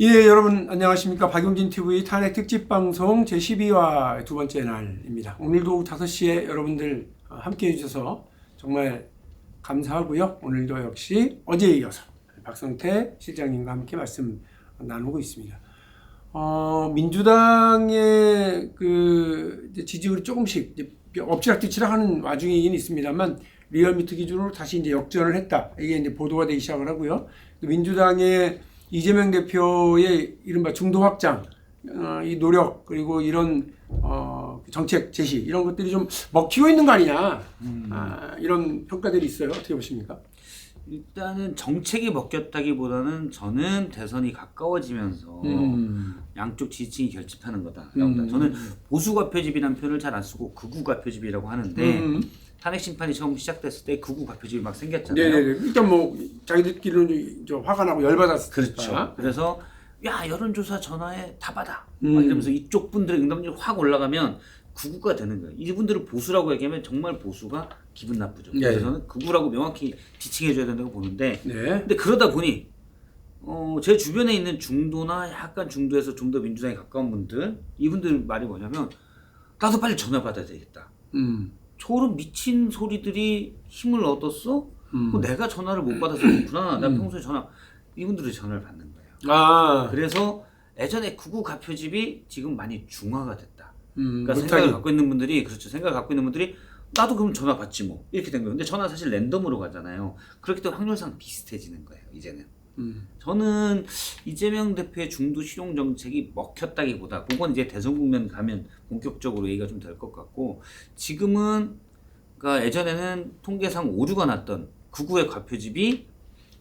예, 여러분 안녕하십니까. 박용진 TV 탄핵 특집 방송 제12화 두 번째 날입니다. 오늘도 오후 5시에 여러분들 함께 해주셔서 정말 감사하고요. 오늘도 역시 어제에 이어서 박성태 실장님과 함께 말씀 나누고 있습니다. 어, 민주당의 그 지지율이 조금씩 엎치락뒤치락 하는 와중이긴 있습니다만 리얼미터 기준으로 다시 이제 역전을 했다. 이게 이제 보도가 되기 시작을 하고요. 민주당의 이재명 대표의 이른바 중도 확장, 어, 이 노력 그리고 이런 어, 정책 제시 이런 것들이 좀 먹히고 있는 거 아니냐 아, 이런 평가들이 있어요. 어떻게 보십니까? 일단은 정책이 먹혔다기보다는 저는 대선이 가까워지면서 음. 양쪽 지지층이 결집하는 거다. 음. 저는 보수가 표집이라는 표현을 잘 안 쓰고 극우가 표집이라고 하는데 음. 탄핵 심판이 처음 시작됐을 때 극우가 표집이 막 생겼잖아요. 네네네. 일단 뭐 자기들끼리는 좀 화가 나고 열받았을 그렇죠. 그래서 야 여론조사 전화에 다 받아. 음. 막 이러면서 이쪽 분들의 응답률이 확 올라가면 극우가 되는 거예요. 이분들을 보수라고 얘기하면 정말 보수가 기분 나쁘죠. 네. 그래서 저는 극우라고 명확히 지칭해줘야 된다고 보는데 네. 근데 그러다 보니 어, 제 주변에 있는 중도나 약간 중도에서 좀 더 민주당에 가까운 분들 이분들 말이 뭐냐면 나도 빨리 전화 받아야 되겠다. 음. 저런 미친 소리들이 힘을 얻었어? 음. 내가 전화를 못 받아서 그렇구나. 나 음. 평소에 전화 이분들이 전화를 받는 거예요. 아. 그래서 예전에 구구 가표집이 지금 많이 중화가 됐다. 음. 그러니까 못하게. 생각을 갖고 있는 분들이 그렇죠. 생각을 갖고 있는 분들이 나도 그럼 전화 받지 뭐 이렇게 된 거예요. 근데 전화 사실 랜덤으로 가잖아요. 그렇기 때문에 확률상 비슷해지는 거예요. 이제는. 음. 저는 이재명 대표의 중도 실용 정책이 먹혔다기보다 그건 이제 대선 국면 가면 본격적으로 얘기가 좀 될 것 같고 지금은 그러니까 예전에는 통계상 오류가 났던 극우의 과표집이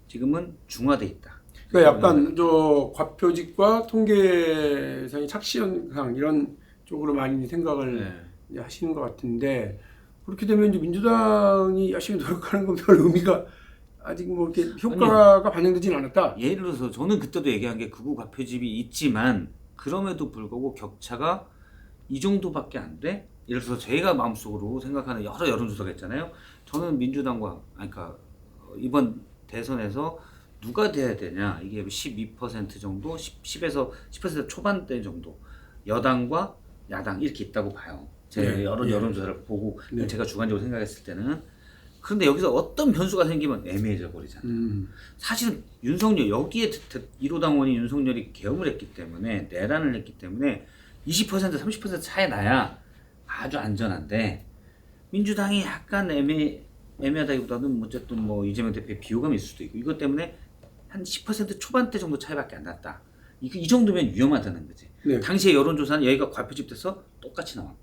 지금은 중화돼 있다. 그러니까 약간 저 과표직과 통계상의 착시 현상 이런 쪽으로 많이 생각을 네. 하시는 것 같은데 그렇게 되면 이제 민주당이 열심히 노력하는 건 별 의미가 아직 뭐 이렇게 효과가 반영되지는 않았다. 예를 들어서 저는 그때도 얘기한 게 극우 과표집이 있지만 그럼에도 불구하고 격차가 이 정도밖에 안 돼? 예를 들어서 저희가 마음속으로 생각하는 여러 여론조사가 있잖아요. 저는 민주당과 아니 그러니까 이번 대선에서 누가 돼야 되냐 이게 12% 정도 10, 10에서 10% 초반대 정도 여당과 야당 이렇게 있다고 봐요. 제 네. 여러 네. 여론조사를 보고 네. 제가 주관적으로 생각했을 때는 그런데 여기서 어떤 변수가 생기면 애매해져 버리잖아요. 음. 사실은 윤석열 여기에 1호 당원이 윤석열이 계엄을 했기 때문에 내란을 했기 때문에 20% 30% 차이 나야 아주 안전한데 민주당이 약간 애매 애매하다기보다는 어쨌든 뭐 이재명 대표의 비호감이 있을 수도 있고 이것 때문에 한 10% 초반대 정도 차이밖에 안 났다. 이, 이 정도면 위험하다는 거지. 네. 당시에 여론조사는 여기가 과표집돼서 똑같이 나왔고.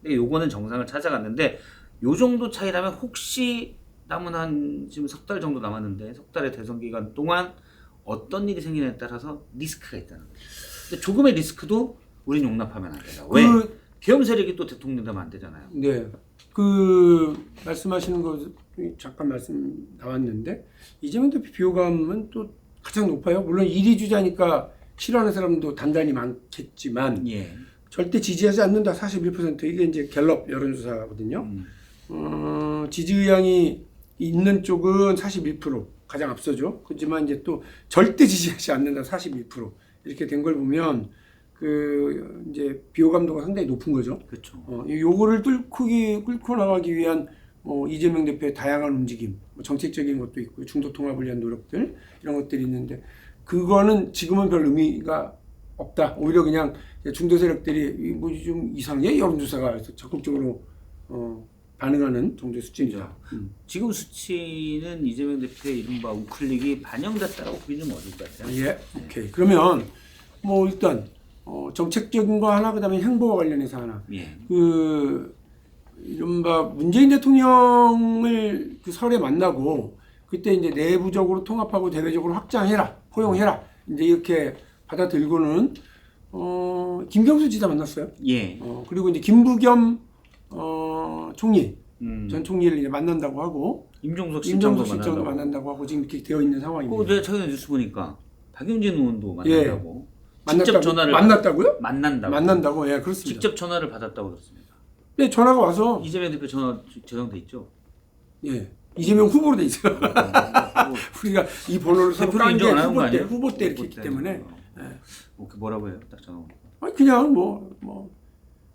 근데 요거는 정상을 찾아갔는데 요 정도 차이라면 혹시 남은 한 지금 석 달 정도 남았는데 석 달의 대선 기간 동안 어떤 일이 생기냐에 따라서 리스크가 있다는 거죠. 근데 조금의 리스크도 우린 용납하면 안 된다. 왜? 그, 계엄 세력이 또 대통령 되면 안 되잖아요. 네. 그 말씀하시는 거 잠깐 말씀 나왔는데 이재명 대표 비호감은 또 가장 높아요. 물론 1위 주자니까 싫어하는 사람도 단단히 많겠지만 예. 절대 지지하지 않는다 41% 이게 이제 갤럽 여론조사거든요. 음. 어, 지지 의향이 있는 쪽은 41% 가장 앞서죠. 그렇지만 이제 또 절대 지지하지 않는다 41% 이렇게 된 걸 보면 그 이제 비호감도가 상당히 높은 거죠. 그렇죠. 어, 이- 요거를 뚫고 뚫고 나가기 위한 어, 이재명 대표의 다양한 움직임, 뭐 정책적인 것도 있고 중도 통합을 위한 노력들 이런 것들이 있는데 그거는 지금은 별 의미가 없다. 오히려 그냥 중도 세력들이 뭐 좀 이상해 여론조사가 적극적으로 어, 반응하는 정도의 수준이다. 음. 지금 수치는 이재명 대표의 이른바 우클릭이 반영됐다고 보기 좀 어려울 것 같아요. 예, 오케이. 그러면 뭐 일단 어, 정책적인 거 하나 그다음에 행보와 관련해서 하나. 예. 그 이른바 문재인 대통령을 그 설에 만나고 그때 이제 내부적으로 통합하고 대외적으로 확장해라 포용해라 이제 이렇게 받아들고는 어 김경수 지사 만났어요. 예. 어 그리고 이제 김부겸 어 총리 음. 전 총리를 이제 만난다고 하고 임종석 임정석 실장도 만난다고. 만난다고 하고 지금 이렇게 되어 있는 상황입니다. 어, 제가 최근에 뉴스 보니까 박용진 의원도 예. 만난다고. 직접 만났다고 전화를 만났다고요? 만난다고. 만난다고 예 그렇습니다. 직접 전화를 받았다고 들었습니다. 네 전화가 와서 이재명 대표 전화 저장돼 있죠. 예 이재명 후보로 돼 있어요. 어, 우리가 이 번호를 대표로 깐게 인정 안 하는 거 후보 때 아니에요? 후보 때 이렇게 후보 했기 때. 때문에 뭐, 그 뭐라고 해요? 딱 전화 오니까. 아니 그냥 뭐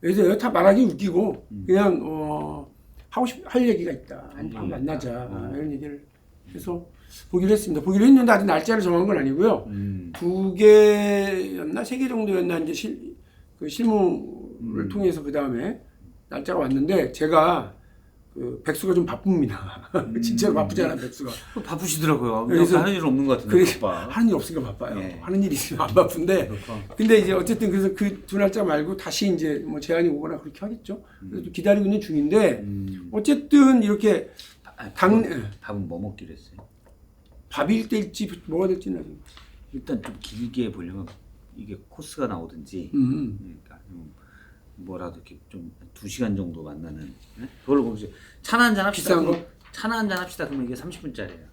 뭐 요새 다 말하기 웃기고 음. 그냥 어 하고 싶 할 얘기가 있다. 할 한번 얘기가 만나자. 어. 이런 얘기를 해서 보기로 했습니다. 보기로 했는데 아직 날짜를 정한 건 아니고요. 음. 두 개였나 세 개 정도였나 이제 실, 그 실무를 음. 통해서 그 다음에 날짜가 왔는데 제가 그 백수가 좀 바쁩니다. 진짜로 바쁘잖아 백수가. 또 바쁘시더라고요. 그래서- 그래서 하는 일 없는 것 같은데. 그래, 바빠. 하는 일 없으니까 바빠요. 예. 하는 일이 있으면 안 바쁜데. 그렇구나. 근데 이제 어쨌든 그래서 그 두 날짜 말고 다시 이제 뭐 제안이 오거나 그렇게 하겠죠. 그래서 또 기다리고 있는 중인데 음. 어쨌든 이렇게 아, 당 밥은, 밥은 뭐 먹기로 했어요? 밥일 될지 뭐가 될지는 아직. 일단 좀 길게 보려면 이게 코스가 나오든지 음. 음, 그러니까 좀 뭐라도 이렇게 좀 두 시간 정도 만나는 네? 그걸로 보면 차나 한잔 합시다. 비싼 거? 그럼 차나 한잔 합시다. 그러면 이게 30분짜리예요.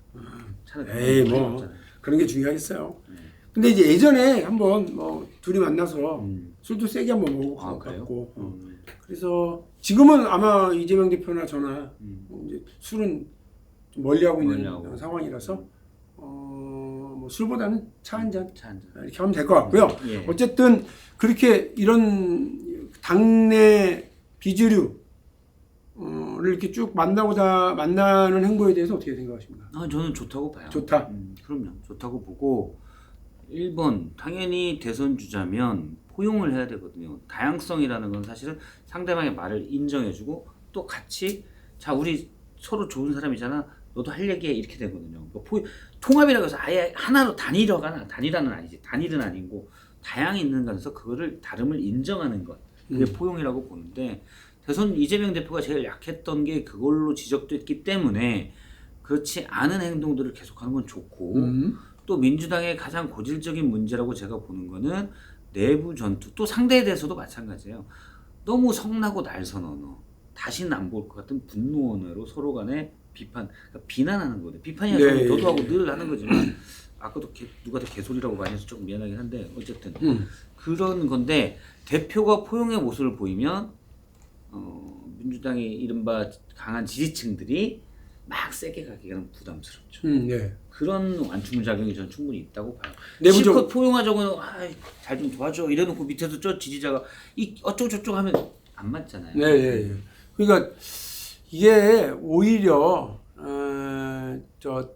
차는 에이 그런 거뭐 없잖아요. 그런 게 중요하겠어요. 근데 이제 예전에 한번 뭐 둘이 만나서 음. 술도 세게 한번 먹고 아, 그래요? 갔고 어. 음. 그래서 지금은 아마 이재명 대표나 저나 음. 뭐 이제 술은 좀 멀리하고 있는 멀리하고. 상황이라서 어, 뭐 술보다는 차 한잔 차 한잔. 이렇게 하면 될 것 같고요. 예. 어쨌든 그렇게 이런 당내 비주류 를 이렇게 쭉 만나고다 만나는 행보에 대해서 어떻게 생각하십니까? 아, 저는 좋다고 봐요. 좋다. 음, 그럼요. 좋다고 보고 1번 당연히 대선 주자면 포용을 해야 되거든요. 다양성이라는 건 사실은 상대방의 말을 인정해주고 또 같이 자 우리 서로 좋은 사람이잖아. 너도 할 얘기해 이렇게 되거든요. 그러니까 포, 통합이라고 해서 아예 하나로 단일화가 단일화는 아니지. 단일은 아니고 다양이 있는 거에서 그거를 다름을 인정하는 것. 그게 포용이라고 보는데 대선 이재명 대표가 제일 약했던 게 그걸로 지적됐기 때문에 그렇지 않은 행동들을 계속하는 건 좋고 음. 또 민주당의 가장 고질적인 문제라고 제가 보는 거는 내부 전투 또 상대에 대해서도 마찬가지예요. 너무 성나고 날선 언어, 다시는 안 볼 것 같은 분노 언어로 서로 간에 비판, 그러니까 비난하는 거거든요. 비판이 아니라 네. 저도 하고 늘 하는 거지만 아까도 개, 누가 더 개소리라고 많이 해서 조금 미안하긴 한데 어쨌든 음. 그런 건데 대표가 포용의 모습을 보이면 어, 민주당의 이른바 강한 지지층들이 막 세게 가기에는 부담스럽죠. 음, 네. 그런 완충 작용이 저는 충분히 있다고 봐요. 내부적- 실컷 포용하자고는 잘좀 도와줘 이래놓고 밑에서 저 지지자가 이 어쩌고 저쩌고 하면 안 맞잖아요. 네, 네, 네. 그러니까 이게 오히려 어, 저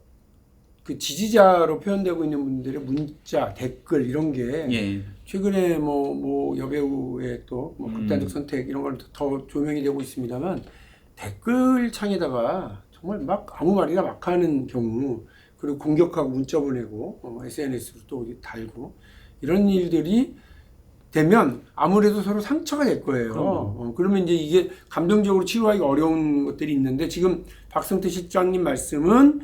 그 지지자로 표현되고 있는 분들의 문자, 댓글 이런 게 예. 최근에 뭐, 뭐 여배우의 또뭐 음. 극단적 선택 이런 걸 더 조명이 되고 있습니다만 댓글 창에다가 정말 막 아무 말이나 막 하는 경우 그리고 공격하고 문자 보내고 어, SNS로 또 달고 이런 일들이 되면 아무래도 서로 상처가 될 거예요. 어, 그러면 이제 이게 감정적으로 치유하기 어려운 것들이 있는데 지금 박성태 실장님 말씀은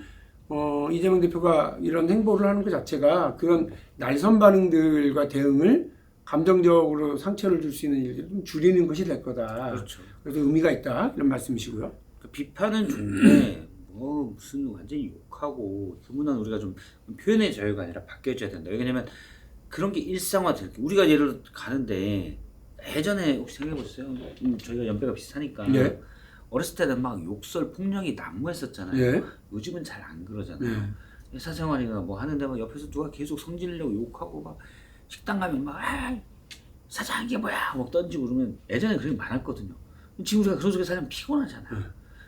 어, 이재명 대표가 이런 행보를 하는 것 자체가 그런 날선 반응들과 대응을 감정적으로 상처를 줄 수 있는 일들을 좀 줄이는 것이 될 거다. 그렇죠. 그래서 의미가 있다 이런 말씀이시고요. 그 비판은 좋은데 뭐 무슨 완전히 욕하고 그 문화는 우리가 좀 표현의 자유가 아니라 바뀌어져야 된다. 왜냐면 그런 게 일상화될 게 우리가 예를 들어 가는데 예전에 혹시 생각해 보셨어요? 음, 저희가 연배가 비슷하니까 예. 어렸을 때는 막 욕설 폭력이 난무했었잖아요. 예. 요즘은 잘 안 그러잖아요. 네. 회사 생활이나 뭐 하는데 막 옆에서 누가 계속 성질내고 욕하고 막 식당 가면 막 아, 사장 이게 뭐야 막 던지고 그러면 예전에 그런 게 많았거든요. 지금 우리가 그런 속에 살면 피곤하잖아.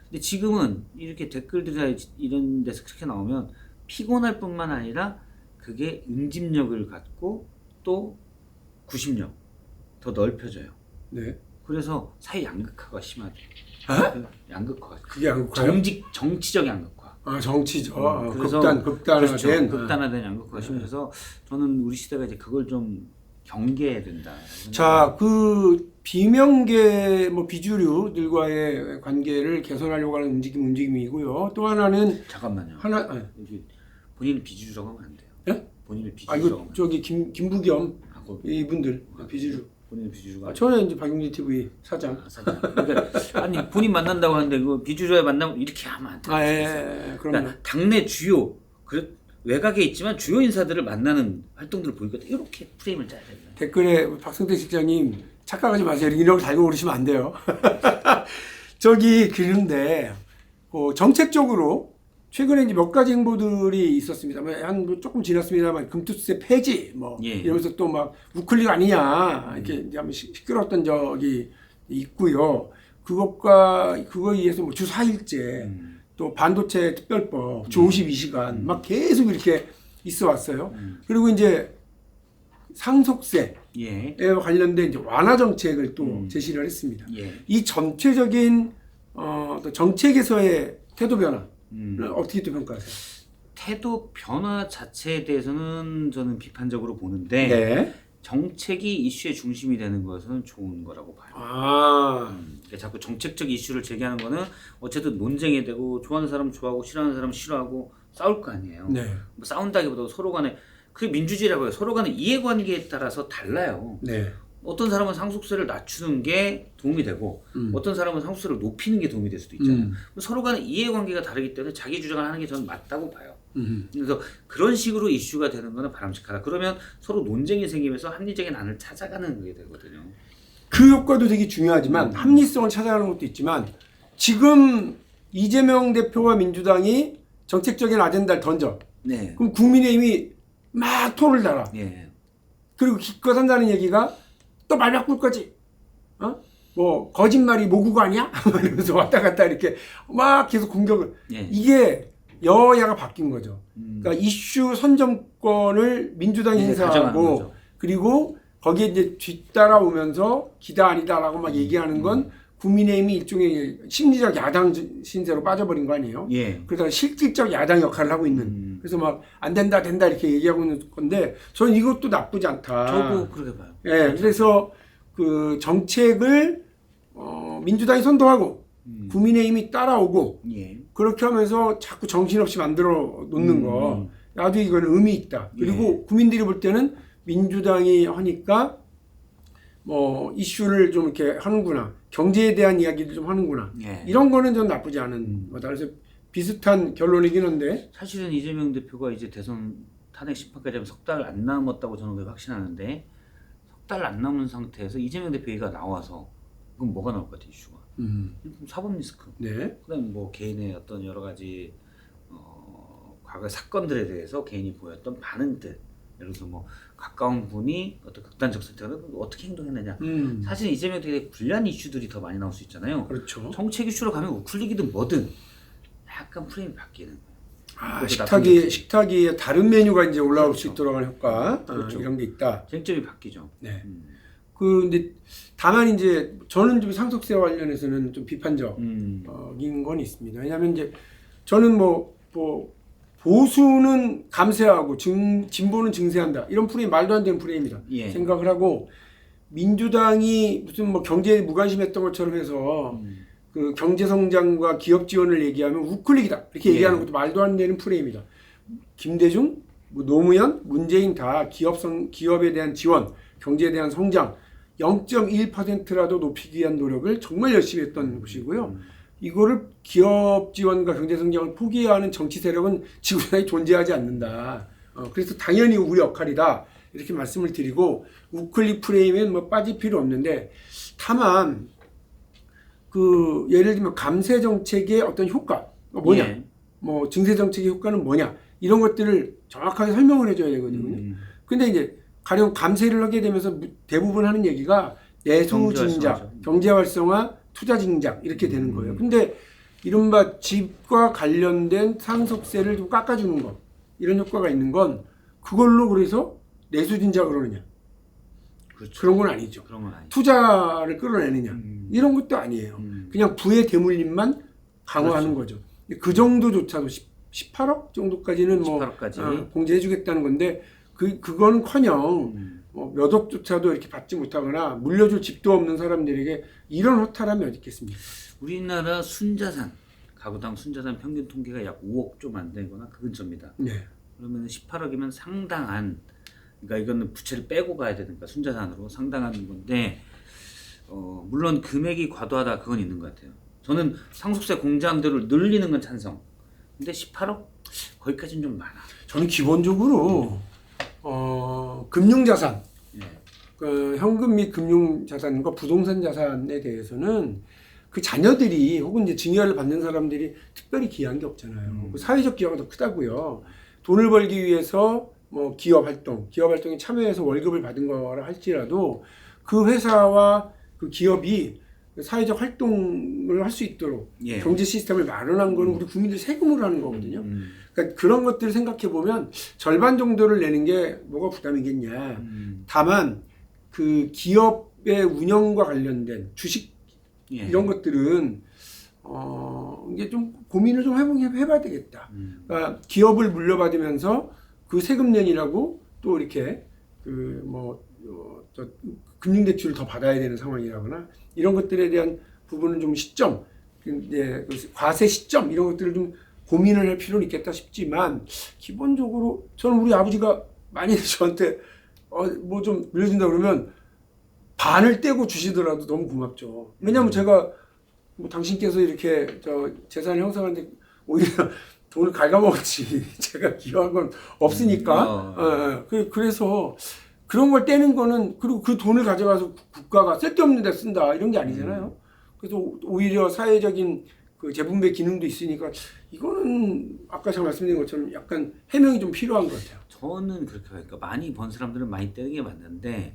근데 지금은 이렇게 댓글들이나 이런 데서 그렇게 나오면 피곤할 뿐만 아니라 그게 응집력을 갖고 또 구심력 더 넓혀져요. 네. 그래서 사회 양극화가 심하죠. 아? 양극화. 그게 한국화요? 정직 정치적 양극화. 아 정치죠. 아, 음, 그래서 극단 극단화된 그렇죠. 아. 극단화된 양극화가 심해서 저는 우리 시대가 이제 그걸 좀 경계해야 된다. 자, 그 비명계 뭐 비주류들과의 관계를 개선하려고 하는 움직임 움직임이고요. 또 하나는 잠깐만요. 하나 아, 여기 본인을 비주류라고 하면 안 돼요. 예? 본인을 아 비주류라고 이거 하면 저기 김 김부겸 아, 그거 이분들 비주류. 본인을 비주류가 아, 저는 이제 박용진 TV 사장. 아, 사장. 그러니까 아니 본인 만난다고 하는데 그 비주류에 만나면 이렇게 하면 안 돼. 아, 예, 예, 예. 그럼요. 그러니까 당내 주요 그 외곽에 있지만 주요 인사들을 만나는 활동들을 보이거든. 이렇게 프레임을 짜야 됩니다. 댓글에 박성태 실장님 착각하지 마세요. 거 달고 그러시면 안 돼요. 저기 그런데 어, 정책적으로 최근에 이제 몇 가지 행보들이 있었습니다. 뭐한뭐 조금 지났습니다만 금투세 폐지 뭐 예. 이러면서 또 막 우클릭 아니냐 이렇게 이제 한번 시- 시끄러웠던 적이 있고요. 그것과 그거에 의해서 뭐 주 4일제 음. 또 반도체 특별법 주 52시간 막 계속 이렇게 있어 왔어요. 음. 그리고 이제 상속세에 예. 관련된 이제 완화 정책을 또 음. 제시를 했습니다. 예. 이 전체적인 어, 또 정책에서의 태도 변화를 음. 어떻게 또 평가하세요? 태도 변화 자체에 대해서는 저는 비판적으로 보는데 네. 정책이 이슈의 중심이 되는 것은 좋은 거라고 봐요. 아, 음, 그러니까 자꾸 정책적 이슈를 제기하는 거는 어쨌든 논쟁이 되고 좋아하는 사람 좋아하고 싫어하는 사람 싫어하고 싸울 거 아니에요. 네, 뭐 싸운다기보다 서로 간에 그게 민주주의라고 해요. 서로 간의 이해관계에 따라서 달라요. 네. 어떤 사람은 상속세를 낮추는 게 도움이 되고 음. 어떤 사람은 상속세를 높이는 게 도움이 될 수도 있잖아요. 음. 서로 간의 이해관계가 다르기 때문에 자기 주장을 하는 게 저는 맞다고 봐요. 음. 그래서 그런 식으로 이슈가 되는 거는 바람직하다. 그러면 서로 논쟁이 생기면서 합리적인 안을 찾아가는 게 되거든요. 그 효과도 되게 음. 중요하지만 합리성을 찾아가는 것도 있지만 지금 이재명 대표와 민주당이 정책적인 아젠다를 던져. 네. 그럼 국민의힘이 막 토를 달아. 예. 그리고 기껏 한다는 얘기가 또 말 바꿀 거지. 어? 뭐 거짓말이 모국어 아니야? 이러면서 왔다 갔다 이렇게 막 계속 공격을. 예. 이게 여야가 바뀐 거죠. 음. 그러니까 이슈 선점권을 민주당이 네, 가져가는 행사하고 거죠. 그리고 거기에 이제 뒤따라오면서 기다 아니다라고 음. 막 얘기하는 건 국민의힘이 일종의 심리적 야당 신세로 빠져버린 거 아니에요? 예. 그러다가 실질적 야당 역할을 하고 있는. 음. 그래서 막 안 된다 된다 이렇게 얘기하고 있는 건데 저는 이것도 나쁘지 않다. 저도 그렇게 봐요. 예, 그래서 그 정책을 어, 민주당이 선도하고 음. 국민의힘이 따라오고 예. 그렇게 하면서 자꾸 정신없이 만들어 놓는 음. 거 아주 이거는 의미 있다. 그리고 예. 국민들이 볼 때는 민주당이 하니까 뭐 이슈를 좀 이렇게 하는구나. 경제에 대한 이야기를 좀 하는구나. 예. 이런 거는 좀 나쁘지 않은 음. 거다. 그래서 비슷한 결론이긴 한데. 사실은 이재명 대표가 이제 대선 탄핵 심판까지 하면 석 달 안 남았다고 저는 그렇게 확신하는데 석 달 안 남은 상태에서 이재명 대표 얘기가 나와서 그럼 뭐가 나올 것 같아요 이슈가 음. 사법 리스크 네. 그다음 뭐 개인의 어떤 여러 가지 어, 과거 사건들에 대해서 개인이 보였던 반응들 예를 들어서 뭐 가까운 분이 어떤 극단적 선택을 어떻게 행동했느냐 음. 사실 이재명 되게 불리한 이슈들이 더 많이 나올 수 있잖아요 그렇죠. 정책 이슈로 가면 우클릭이든 뭐든 약간 프레임이 바뀌는 아, 식탁이 점이지. 식탁 위에 다른 메뉴가 이제 올라올 수 그렇죠. 있도록 하는 효과 아, 그렇죠. 이런 게 있다. 쟁점이 바뀌죠 네. 음. 그 근데 다만 이제 저는 좀 상속세 관련해서는 좀 비판적인 음. 건 있습니다. 왜냐하면 이제 저는 뭐, 뭐 보수는 감세하고 증, 진보는 증세한다 이런 프레임 말도 안 되는 프레임이다 예. 생각을 하고 민주당이 무슨 뭐 경제에 무관심했던 것처럼 해서 음. 그 경제 성장과 기업 지원을 얘기하면 우클릭이다 이렇게 예. 얘기하는 것도 말도 안 되는 프레임이다. 김대중, 뭐 노무현, 문재인 다 기업 성 기업에 대한 지원, 경제에 대한 성장 0.1%라도 높이기 위한 노력을 정말 열심히 했던 것이고요. 음. 이거를 기업 지원과 경제 성장을 포기해야 하는 정치 세력은 지구상에 존재하지 않는다. 어, 그래서 당연히 우리 역할이다. 이렇게 말씀을 드리고 우클릭 프레임은 뭐 빠질 필요 없는데 다만 그 예를 들면 감세 정책의 어떤 효과 뭐냐, 예. 뭐 증세 정책의 효과는 뭐냐 이런 것들을 정확하게 설명을 해줘야 되거든요. 음. 근데 이제 가령 감세를 하게 되면서 무- 대부분 하는 얘기가 내수 활성화죠. 경제 활성화, 투자 진작 이렇게 되는 거예요. 음. 근데 이른바 집과 관련된 상속세를 좀 깎아주는 것 이런 효과가 있는 건 그걸로 그래서 내수 진작을 하느냐 그렇죠. 그런 건 아니죠. 그런 건 아니죠. 투자를 끌어내느냐 음. 이런 것도 아니에요. 음. 그냥 부의 대물림만 강화하는 거죠. 그 정도조차도 10, 18억 정도까지는 뭐 18억까지. 어, 공제해주겠다는 건데 그 그거는커녕 음. 뭐몇 억조차도 이렇게 받지 못하거나 물려줄 집도 없는 사람들에게 이런 허탈함이 어디 있겠습니까? 우리나라 순자산 가구당 순자산 평균 통계가 약 5억 좀 안 되거나 그 근처입니다. 네. 그러면 18억이면 상당한 그러니까 이거는 부채를 빼고 가야 되니까 순자산으로 상당한 건데 어, 물론 금액이 과도하다 그건 있는 것 같아요. 저는 상속세 공제함대로 늘리는 건 찬성. 근데 18억 거기까지는 좀 많아. 저는 기본적으로 어, 금융자산, 예. 그 현금 및 금융자산과 부동산 자산에 대해서는 그 자녀들이 혹은 이제 증여를 받는 사람들이 특별히 기여한 게 없잖아요. 음. 그 사회적 기여가 더 크다고요. 돈을 벌기 위해서 뭐 기업 활동, 기업 활동에 참여해서 월급을 받은 거라 할지라도 그 회사와 그 기업이 사회적 활동을 할 수 있도록 예. 경제 시스템을 마련한 거는 우리 국민들 세금으로 하는 거거든요. 음. 그러니까 그런 것들을 생각해 보면 절반 정도를 내는 게 뭐가 부담이겠냐. 음. 다만 그 기업의 운영과 관련된 주식 예. 이런 것들은 어 이게 좀 고민을 좀 해보, 해봐야 되겠다. 음. 그러니까 기업을 물려받으면서 그 세금 낸이라고 또 이렇게 그뭐 어, 저 금융 대출을 더 받아야 되는 상황이라거나 이런 것들에 대한 부분은 좀 시점, 이제 그 과세 시점 이런 것들을 좀 고민을 할 필요는 있겠다 싶지만 기본적으로 저는 우리 아버지가 많이 저한테 어, 뭐좀 물려준다 그러면 반을 떼고 주시더라도 너무 고맙죠. 왜냐면 제가 뭐 당신께서 이렇게 저 재산 형성하는데 오히려 돈을 갉아먹었지 제가 기여한 건 없으니까 음, 어. 예, 예. 그- 그래서 그런 걸 떼는 거는 그리고 그 돈을 가져가서 국가가 쓸데없는 데 쓴다 이런 게 아니잖아요. 그래서 오- 오히려 사회적인 그 재분배 기능도 있으니까 이거는 아까 제가 말씀드린 것처럼 약간 해명이 좀 필요한 것 같아요. 저는 그렇게 봐요. 그러니까 많이 번 사람들은 많이 떼는 게 맞는데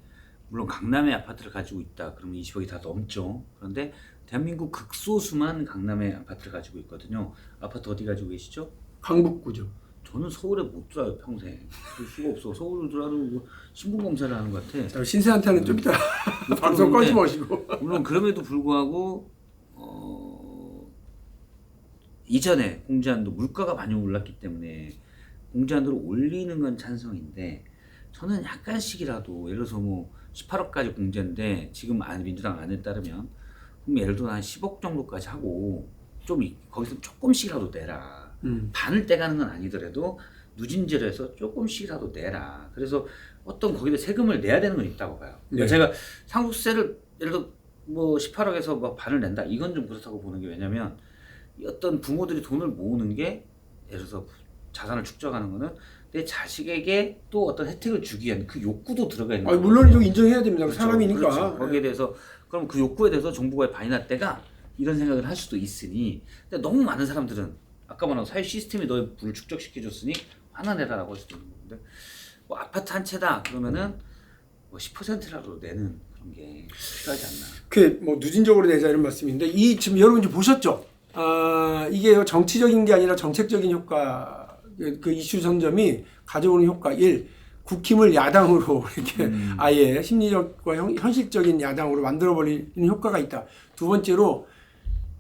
물론 강남에 아파트를 가지고 있다. 그러면 20억이 다 넘죠. 그런데 대한민국 극소수만 강남에 아파트를 가지고 있거든요. 아파트 어디 가지고 계시죠? 강북구죠. 저는 서울에 못 들어요 평생. 들 수가 없어. 서울을 들어가는 뭐 신분 검사를 하는 것 같아. 자, 신세한테는 좀 이따 음. 방송 꺼지 마시고. 물론 그럼에도 불구하고 어, 이전에 공제한도 물가가 많이 올랐기 때문에 공제한도를 올리는 건 찬성인데 저는 약간씩이라도 예를 들어서 뭐 18억까지 공제인데 지금 안 민주당 안에 따르면 그럼 예를 들어 한 10억 정도까지 하고 좀 이- 거기서 조금씩이라도 내라. 음. 반을 떼가는 건 아니더라도 누진제로 해서 조금씩이라도 내라. 그래서 어떤 거기다 세금을 내야 되는 건 있다고 봐요. 그러니까 네. 제가 상속세를 예를 들어 뭐 18억에서 뭐 반을 낸다. 이건 좀 그렇다고 보는 게 왜냐면 이 어떤 부모들이 돈을 모으는 게 예를 들어서 자산을 축적하는 거는 내 자식에게 또 어떤 혜택을 주기 위한 그 욕구도 들어가 있는 아, 거거든요. 물론 좀 인정해야 됩니다. 그렇죠. 사람이니까. 그렇죠. 거기에 대해서 그럼 그 욕구에 대해서 정부가 반이나 때가 이런 생각을 할 수도 있으니 근데 너무 많은 사람들은 아까 말한 사회 시스템이 너의 부를 축적시켜줬으니 하나 내라라고 할 수도 있는 건데 뭐 아파트 한 채다 그러면은 뭐 10%라도 내는 그런 게 필요하지 않나. 그뭐 누진적으로 내자 이런 말씀인데 이 지금 여러분 이제 보셨죠? 아 이게 정치적인 게 아니라 정책적인 효과 그, 그 이슈 선점이 가져오는 효과 1. 국힘을 야당으로 이렇게 음. 아예 심리적과 현, 현실적인 야당으로 만들어버리는 효과가 있다. 두 번째로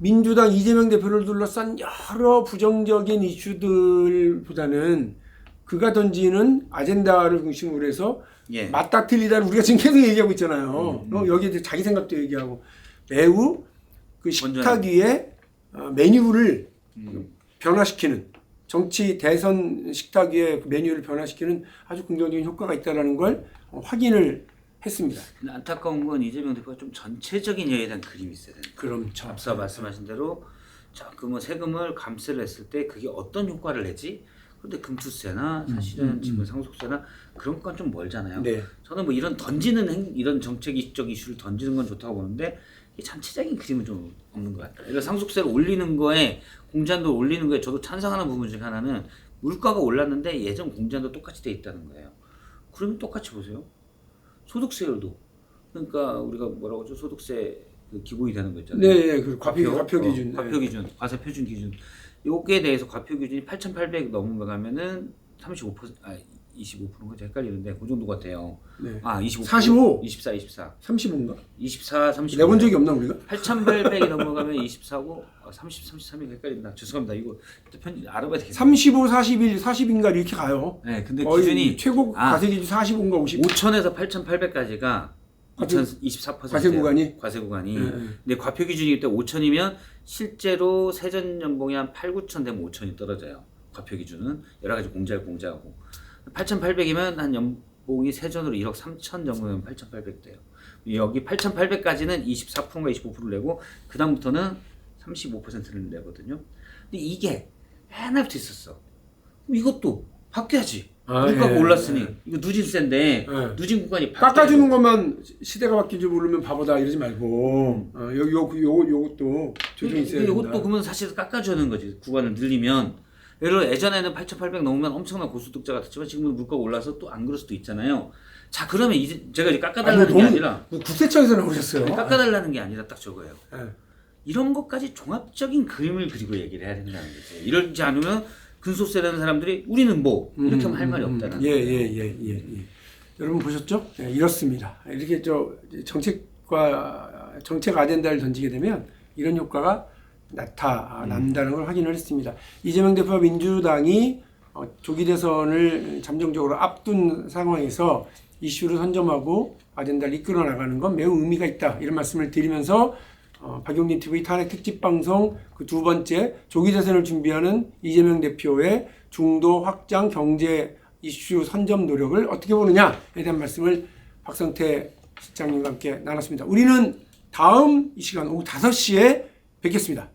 민주당 이재명 대표를 둘러싼 여러 부정적인 이슈들보다는 그가 던지는 아젠다를 중심으로 해서 예. 맞다 틀리다를 우리가 지금 계속 얘기하고 있잖아요. 음, 어, 여기에 대해 자기 생각도 얘기하고 매우 그 식탁 위에 어, 메뉴를 음. 변화시키는 정치 대선 식탁 위에 그 메뉴를 변화시키는 아주 긍정적인 효과가 있다는 걸 어, 확인을 했습니다. 안타까운 건 이재명 대표가 좀 전체적인 여에 대한 그림이 있어야 된다. 그럼 참 앞서 말씀하신 대로 자그뭐 세금을 감세를 했을 때 그게 어떤 효과를 내지? 근데 금투세나 사실은 음, 음. 지금 상속세나 그런 건 좀 멀잖아요. 네. 저는 뭐 이런 던지는 행, 이런 정책적 이슈를 던지는 건 좋다고 보는데 이 전체적인 그림은 좀 없는 것 같아요. 그래서 상속세를 올리는 거에 공제한도 올리는 거에 저도 찬성하는 부분 중에 하나는 물가가 올랐는데 예전 공제한도 똑같이 돼 있다는 거예요. 그러면 똑같이 보세요. 소득세율도 그러니까 우리가 뭐라고 하죠? 소득세 그 기본이 되는 거 있잖아요. 네, 네, 그 과표 과표 어, 기준. 네. 과표 기준, 과세 표준 기준. 요거에 대해서 과표 기준이 8,800 넘어가면은 35% 아, 25%인가 헷갈리는데 그 정도 같아요. 네. 아, 25. 45. 24, 24. 35인가? 24, 35. 내본 적이 없나 우리가? 8,800이 넘어가면 24고 아, 30, 33이 헷갈린다. 죄송합니다. 이거 또 편집 알아봐야 되겠네. 35, 41, 40인가 이렇게 가요. 네, 근데 거의 기준이 최고 아. 과세 기준 45인가 50. 5,000에서 8,800까지가 과세- 2024% 과세 구간이? 과세 구간이. 네, 네. 근데 과표 기준이 그때 5천이면 실제로 세전 연봉이 한 8, 9천 되면 5천이 떨어져요. 과표 기준은 여러 가지 공제할 공제하고 8,800이면 한 연봉이 세전으로 1억 3천 정도면 8,800 돼요. 여기 8,800까지는 24%가 25%를 내고 그 다음부터는 35%를 내거든요. 근데 이게 옛날부터 있었어. 이것도 바뀌어야지. 아, 물가가 예, 올랐으니 예. 이거 누진세인데 예. 누진 구간이 깎아주는 것만 시대가 바뀐 줄 모르면 바보다 이러지 말고 음. 어, 요, 요, 요, 요것도 조정이 있어야 된다. 이것도 그러면 사실 깎아주는 거지 구간을 늘리면 예를 들어 예전에는 8,800 넘으면 엄청난 고소득자 같았지만 지금은 물가가 올라서 또 안 그럴 수도 있잖아요. 자 그러면 이제 제가 이제 깎아달라는 아니, 게 아니라 뭐 국세청에서 나오셨어요. 깎아달라는 게 아니라 딱 저거예요. 예. 이런 것까지 종합적인 그림을 그리고 얘기를 해야 된다는 거지. 이러지 않으면 근소세라는 사람들이 우리는 뭐 이렇게 하면 할 말이 없다는 예, 거예요. 예, 예, 예, 예. 여러분 보셨죠? 예, 이렇습니다. 이렇게 저 정책과 정책 아젠다를 던지게 되면 이런 효과가 나타난다는 걸 확인을 했습니다. 이재명 대표와 민주당이 어, 조기 대선을 잠정적으로 앞둔 상황에서 이슈를 선점하고 아젠다를 이끌어 나가는 건 매우 의미가 있다. 이런 말씀을 드리면서 어, 박용진 TV 탄핵 특집 방송 그 두 번째 조기 대선을 준비하는 이재명 대표의 중도 확장 경제 이슈 선점 노력을 어떻게 보느냐에 대한 말씀을 박성태 실장님과 함께 나눴습니다. 우리는 다음 이 시간 오후 5시에 뵙겠습니다.